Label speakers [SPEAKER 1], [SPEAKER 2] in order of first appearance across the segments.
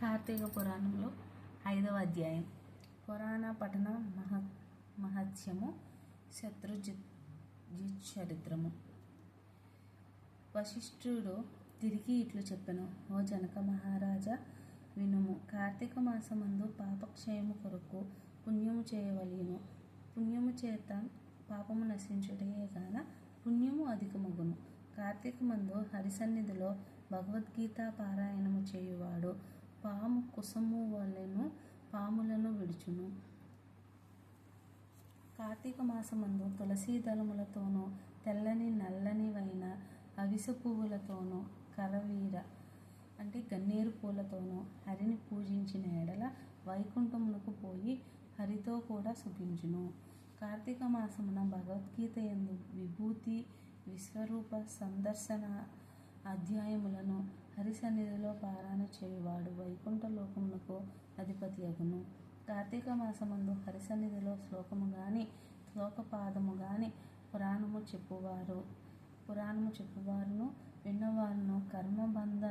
[SPEAKER 1] కార్తీక పురాణంలో ఐదవ అధ్యాయం. పురాణ పఠన మహ మహత్యము శత్రుజిత్ చరిత్రము వశిష్ఠుడు తిరిగి ఇట్లు చెప్పెను ఓ జనక మహారాజా వినుము కార్తీక మాసమందు పాపక్షయము కొరకు పుణ్యము చేయవలెను పుణ్యము చేత పాపము నశించుటే గాన పుణ్యము అధికమగును. కార్తీక మందు హరిసన్నిధిలో భగవద్గీత పారాయణము చేయువాడు పాము కుసము వలెను పాములను విడుచును. కార్తీక మాసమందు తులసీ దళములతోనూ తెల్లని నల్లనివైన అవిస పువ్వులతోనూ కరవీర అంటే గన్నేరు పూలతోనూ హరిని పూజించిన ఎడల వైకుంఠమునకు పోయి హరితో కూడా సుఖించును కార్తీక మాసమున భగవద్గీత ఎందు విభూతి విశ్వరూప సందర్శన అధ్యాయములను హరిసన్నిధిలో పారాయణ చేయువాడు వైకుంఠ లోకమునకు అధిపతి అగును. కార్తీక మాసమందు హరిసన్నిధిలో శ్లోకము గాని శ్లోకపాదము గాని పురాణము చెప్పువారు. పురాణము చెప్పువారును విన్నవారును కర్మబంధ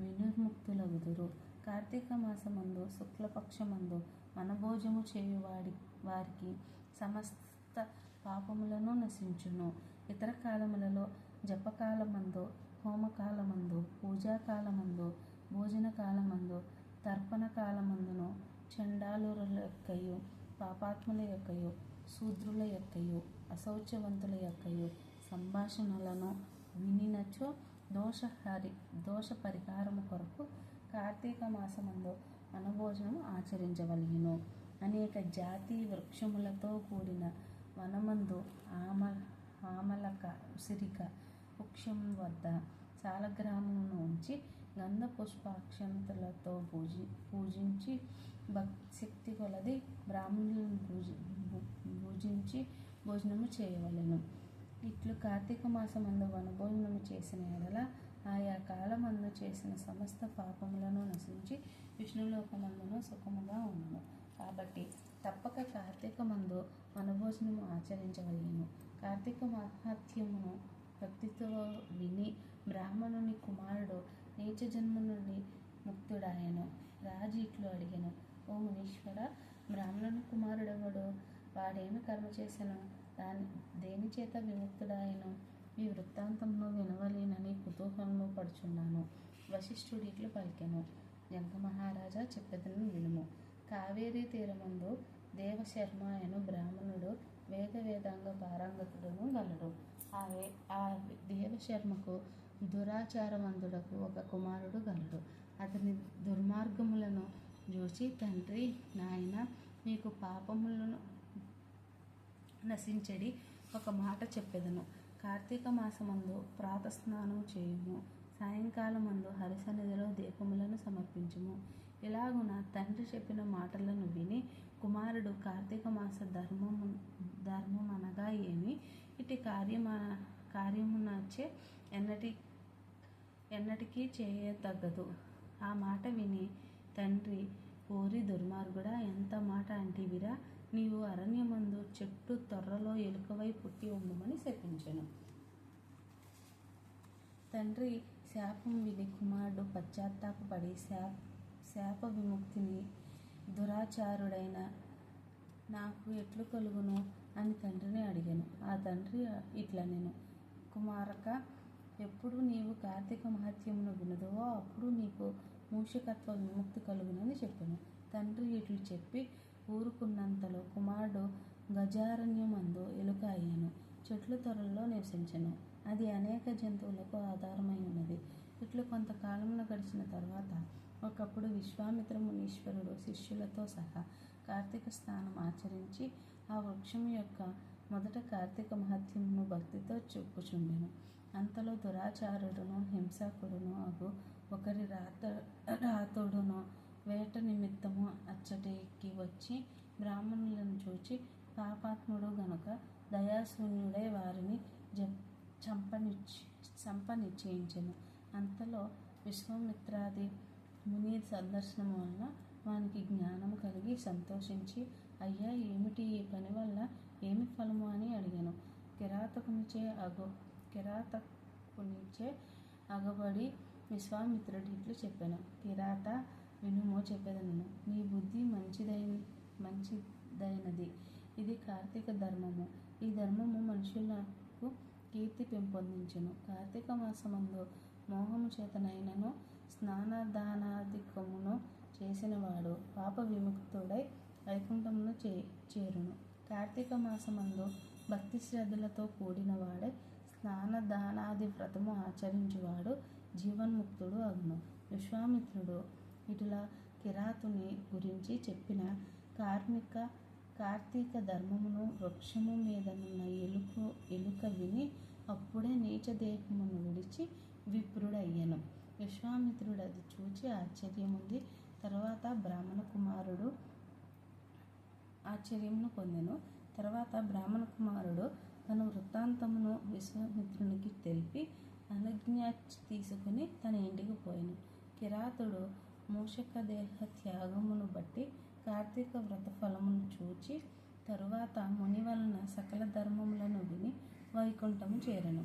[SPEAKER 1] వినిర్ముక్తులగుదురు. కార్తీక మాసమందు శుక్లపక్షమందు మనభోజము చేయువాడి వారికి సమస్త పాపములను నశించును. ఇతర కాలములలో జపకాలమందు హోమకాలమందు పూజాకాలమందు భోజన కాలమందు తర్పణ కాలమందును చండాలురుల యొక్కయు పాపాత్ముల యొక్కయు శూద్రుల యొక్కయు అశౌచవంతుల యొక్కయు సంభాషణలను వినినచో దోషహరి దోష పరిహారము కొరకు కార్తీక మాసమందు వనభోజనం ఆచరించవలెను. అనేక జాతి వృక్షములతో కూడిన వనమందు ఆమ ఆమలక ఉసిరిక వృక్షం వద్ద సాలగ్రామమును ఉంచి గంధ పుష్పాక్షంతలతో పూజి పూజించి భక్తి కొలది బ్రాహ్మణులను పూజి పూజించి భోజనము చేయవలెను. ఇట్లు కార్తీక మాసమందు వనభోజనము చేసిన ఎడల ఆయా కాలమందు చేసిన సమస్త పాపములను నశించి విష్ణులోకమందును సుఖముగా ఉన్నాను కాబట్టి తప్పక కార్తీక మందు వనభోజనము ఆచరించవలెను. కార్తీక మహాత్యమును భక్తితో విని బ్రాహ్మణుని కుమారుడు నీచ జన్మ నుండి ముక్తుడాయను రాజు ఇట్లు అడిగాను ఓ మునీశ్వర బ్రాహ్మణుని కుమారుడెవడు? వాడేమి కర్మ చేశాను దాని దేని చేత విముక్తుడాయను ఈ వృత్తాంతంలో వినవలేనని కుతూహలము పడుచున్నాను. వశిష్ఠుడి ఇట్లు పలికెను జనక మహారాజా చెప్పెదను వినుము. కావేరీ తీరమందు దేవశర్మ అను బ్రాహ్మణుడు వేద వేదాంగ పారంగతుడును గలడు. ఆ ఆ దేవశర్మకు దురాచారవంతుడకు ఒక కుమారుడు గలడు అతని దుర్మార్గములను చూసి తండ్రి నాయన నీకు పాపములను నశించడి ఒక మాట చెప్పెదను. కార్తీక మాసమందు ప్రాతస్నానం చేయుము. సాయంకాలమందు హరిసన్నిధిలో దీపములను సమర్పించుము. ఇలాగున తండ్రి చెప్పిన మాటలను విని కుమారుడు కార్తీక మాస ధర్మము ధర్మం అనగా ఏమి? ఇటు కార్యమా కార్యమునచ్చే ఎన్నటి ఎన్నటికీ చేయతగ్గదు. ఆ మాట విని తండ్రి ఓరి దుర్మార్గుడా ఎంత మాట అంటివిరా? నీవు అరణ్యమందు చెట్టు తొర్రలో ఎలుకవై పుట్టి ఉండమని శపించెను. తండ్రి శాపం విని కుమారుడు పశ్చాత్తాపడి శాప శాప విముక్తిని దురాచారుడైన నాకు ఎట్లు కలుగును? అని తండ్రిని అడిగాను. ఆ తండ్రి ఇట్లా నేను కుమారక ఎప్పుడు నీవు కార్తీక మహత్యమును వినదువో అప్పుడు నీకు మూషకత్వ విముక్తి కలుగునని చెప్పాను. తండ్రి ఇట్లు చెప్పి ఊరుకున్నంతలో కుమారుడు గజారణ్యమందు ఎలుక అయ్యాను చెట్ల త్వరల్లో నివసించను. అది అనేక జంతువులకు ఆధారమై ఉన్నది ఇట్లు కొంతకాలంలో గడిచిన తర్వాత ఒకప్పుడు విశ్వామిత్ర మునీశ్వరుడు శిష్యులతో సహా కార్తీక స్నానం ఆచరించి ఆ వృక్షం యొక్క మొదట కార్తీక మహత్యమును భక్తితో చెప్పుచుండెను అంతలో దురాచారుడును హింసకుడును అగు ఒకరి రాత రాతుడును వేట నిమిత్తము అచ్చటికి వచ్చి బ్రాహ్మణులను చూచి పాపాత్ముడు గనుక దయాశూన్యుడే వారిని జ చంపనిచ్చి చంపనిశ్చయించెను అంతలో విశ్వామిత్రాది ముని సందర్శనం వలన వానికి జ్ఞానం కలిగి సంతోషించి అయ్యా ఏమిటి ఈ పని వల్ల ఏమి ఫలము? అని అడిగాను. కిరాతకునిచే అగో కిరాతకునిచే అగబడి విశ్వామిత్రుడి ఇట్లు చెప్పాను. కిరాత వినుమో చెప్పేదను నీ బుద్ధి మంచిదైన మంచిదైనది. ఇది కార్తీక ధర్మము. ఈ ధర్మము మనుషులకు కీర్తి పెంపొందించును. కార్తీక మాసమందు మోహము చేతనైనను స్నానదానాధికమును చేసినవాడు పాప విముక్తుడై వైకుంఠమును చే చేరును. కార్తీక మాసమందు భక్తి శ్రద్ధలతో కూడినవాడై స్నానదానాది వ్రతము ఆచరించువాడు జీవన్ముక్తుడు అగును. విశ్వామిత్రుడు ఇటులా కిరాతుని గురించి చెప్పిన కార్మిక కార్తీక ధర్మమును వృక్షము మీదనున్న ఎలుక ఎలుక విని అప్పుడే నీచదేహమును విడిచి విప్రుడయ్యను. విశ్వామిత్రుడు అది చూచి ఆశ్చర్యముంది. తర్వాత బ్రాహ్మణ కుమారుడు ఆశ్చర్యమును పొందెను. తర్వాత బ్రాహ్మణ కుమారుడు తన వృత్తాంతమును విశ్వామిత్రునికి తెలిపి అనుజ్ఞ తీసుకుని తన ఇంటికి పోయాను. కిరాతుడు మూషక దేహ త్యాగమును బట్టి కార్తీక వ్రత ఫలమును చూచి తరువాత ముని వలన సకల ధర్మములను విని వైకుంఠము చేరను.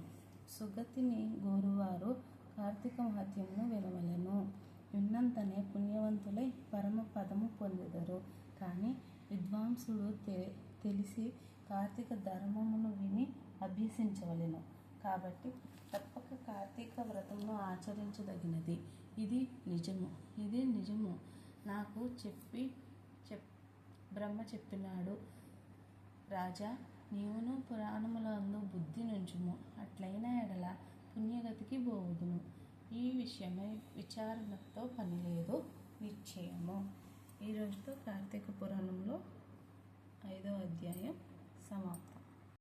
[SPEAKER 1] సుగతిని గోరువారు కార్తీక మహత్యమును వినవలెను. ఉన్నంతనే పుణ్యవంతులై పరమ పదము పొందెదరు. కానీ విద్వాంసుడు తె తెలిసి కార్తీక ధర్మమును విని అభ్యసించవలెను. కాబట్టి తప్పక కార్తీక వ్రతమును ఆచరించదగినది. ఇది నిజము. ఇది నిజము. నాకు చెప్పి చెప్ బ్రహ్మ చెప్పినాడు. రాజా నీవును పురాణములందు బుద్ధి నుంచుము. అట్లైన ఎడల పుణ్యగతికి పోవుదును ఈ విషయమై విచారణతో పనిలేదు. నిశ్చయము. ఈరోజుతో కార్తీక పురాణంలో ఐదో అధ్యాయం సమాప్తం.